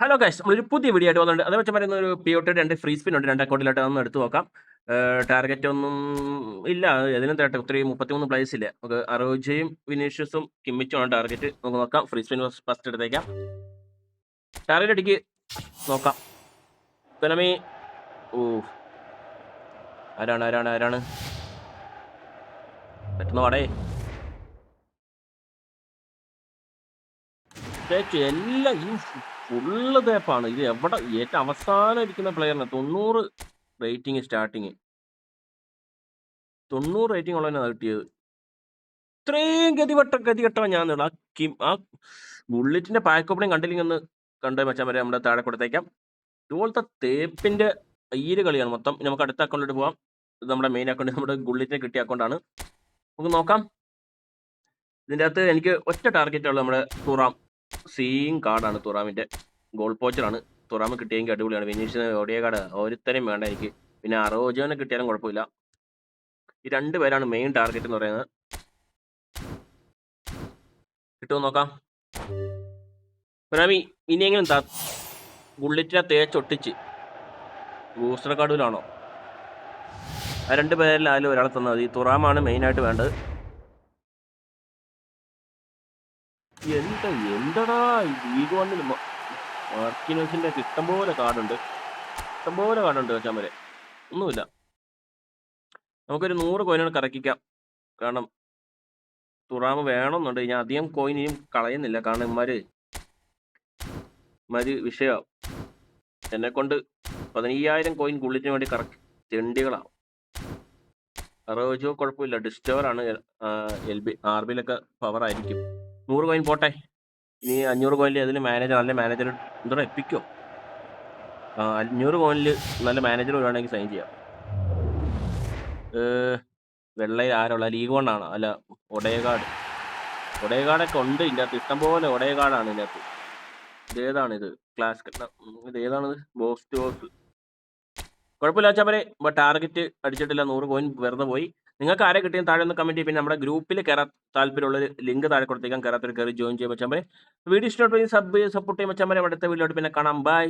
Hello guys നമ്മളൊരു പുതിയ video ആയിട്ട് വന്നിട്ടുണ്ട്. അതേ വെച്ചാൽ പറയുന്ന ഒരു പി ഒട്ട് രണ്ട് ഫ്രീ സ്പിൻ ഉണ്ട്. രണ്ട് അക്കൗണ്ടിലായിട്ട് ഒന്ന് എടുത്ത് നോക്കാം. ടാർഗറ്റ് ഒന്നും ഇല്ല. ഏതിനും തേട്ടെ ഒത്തിരി മുപ്പത്തിമൂന്ന് പ്ലേസ് ഇല്ല. നമുക്ക് അറോജയും വിനീഷ്യസും കിമ്മിച്ചുമാണ് ടാർഗറ്റ് നമുക്ക് നോക്കാം. ഫ്രീ സ്പിൻ ഫസ്റ്റ് എടുത്തേക്കാം. ടാർഗറ്റ് അടിക്ക് നോക്കാം. പിന്നമേ ഓ ആരാണ് ആരാണ് ആരാണ്? പറ്റുന്ന പാടേ. തേച്ചു എല്ലാം ഈ ഫുള്ള് തേപ്പാണ് ഇത് എവിടെ ഏറ്റവും അവസാനം ഇരിക്കുന്ന പ്ലെയറിന് തൊണ്ണൂറ് റേറ്റിംഗ് സ്റ്റാർട്ടിങ് തൊണ്ണൂറ് റേറ്റിംഗ് ഉള്ളതിനാണ് കിട്ടിയത്. ഇത്രയും ഗതിവട്ട ഗതികെട്ടവൻ ഞാൻ ആ കിം ആ ബുള്ളറ്റിന്റെ പാക്ക് ഓപ്പണിങ് കണ്ടില്ലെങ്കിൽ ഒന്ന് കണ്ടു വെച്ചാൽ വരെ? നമ്മുടെ താഴെ കൊടുത്തേക്കാം. ഇതുപോലത്തെ തേപ്പിന്റെ അയ്യര് കളിയാണ് മൊത്തം. നമുക്ക് അടുത്ത അക്കൗണ്ടിലോട്ട് പോവാം. ഇത് നമ്മുടെ മെയിൻ അക്കൗണ്ട് നമ്മുടെ ബുള്ളറ്റിന് കിട്ടിയ അക്കൗണ്ടാണ് നമുക്ക് നോക്കാം. ഇതിന്റെ അകത്ത് എനിക്ക് ഒറ്റ ടാർഗറ്റ് ഉള്ളത് നമ്മുടെ തുറാം. സീയിങ് കാർഡാണ് തുറാമിന്റെ ഗോൾ പോച്ചറാണ് തുറാമ് കിട്ടിയെങ്കിൽ അടിപൊളിയാണ്. വിനീഷിന് ഒടിയ കാർഡ് ഒരുത്തരം വേണ്ട എനിക്ക്. പിന്നെ അറോജോനെ കിട്ടിയാലും കുഴപ്പമില്ല. ഈ രണ്ട് പേരാണ് മെയിൻ ടാർഗറ്റ് എന്ന് പറയുന്നത്. കിട്ടുമോ നോക്കാം. തുറാമി ഇനിയെങ്കിലും താ ബുള്ളറ്റിനെ തേച്ചൊട്ടിച്ച് ബൂസ്റ്റർ കാർഡിലാണോ ആ രണ്ട് പേരിൽ ആരും ഒരാളെ തന്നാൽ മതി. തുറാമാണ് മെയിനായിട്ട് വേണ്ടത്. എന്താ എന്തടാ ലീഗ് വണ്ണിൽ മാർക്കിനോസിന്റെ ഇഷ്ടം പോലെ കാർഡുണ്ട്. ഇഷ്ടംപോലെ കാർഡുണ്ട് വെച്ചാൽ വരെ ഒന്നുമില്ല. നമുക്കൊരു നൂറ് കോയിനുകൾ കറക്കിക്കാം. കാരണം തുറാമ് വേണമെന്നുണ്ട്. ഞാൻ അധികം കോയിൻ ഇനിയും കളയുന്നില്ല. കാരണം ഇമാര് ഇമാര് വിഷയമാവും എന്നെ കൊണ്ട് പതിനയ്യായിരം കോയിൻ ഗുള്ളിന് വേണ്ടി കറക്കി തെണ്ടികളാവും അറോജോ കുഴപ്പമില്ല. ഡിസ്റ്റോർ ആണ്. എൽ ബി ആർ ബിയിലൊക്കെ പവർ ആയിരിക്കും. നൂറ് കോയിൻ പോട്ടെ. ഇനി അഞ്ഞൂറ് കോയിനിൽ അതിൽ മാനേജർ നല്ല മാനേജർ എന്തോ എപ്പിക്കോ? അഞ്ഞൂറ് കോയിനിൽ നല്ല മാനേജർ വരുവാണെങ്കിൽ സൈൻ ചെയ്യാം. വെള്ളയിൽ ആരുള്ള? ലീഗ് കൊണ്ടാണ് അല്ല ഒടയകാട് ഒടയകാടൊക്കെ ഉണ്ട് ഇതിന്റെ അകത്ത്. ഇഷ്ടംപോലെ ഒടയകാടാണ് ഇതിന്റെ അകത്ത്. ഇത് ക്ലാസ് ഇത് ഏതാണിത്? ബോസ് ടു ബോസ് കുഴപ്പമില്ല വെച്ചാൽ ഇപ്പൊ ടാർഗറ്റ് അടിച്ചിട്ടില്ല നൂറ് കോയിൻ വെറുതെ പോയി. നിങ്ങൾക്ക് ആരെ കിട്ടിയാൽ താഴെ ഒന്ന് കമന്റ് ചെയ്യും. പിന്നെ നമ്മുടെ ഗ്രൂപ്പിൽ കയറാൻ താല്പര്യമുള്ള ഒരു ലിങ്ക് താഴെ കൊടുത്തേക്കാം. കയറാത്തൊരു കയറി ജോയിൻ ചെയ്യാൻ വെച്ചാൽ വീഡിയോ ഇഷ്ടപ്പെട്ടെങ്കിൽ സബ് സപ്പോർട്ട് ചെയ്യാൻ വെച്ചാൽ അടുത്ത വീഡിയോ പിന്നെ കാണാം. ബൈ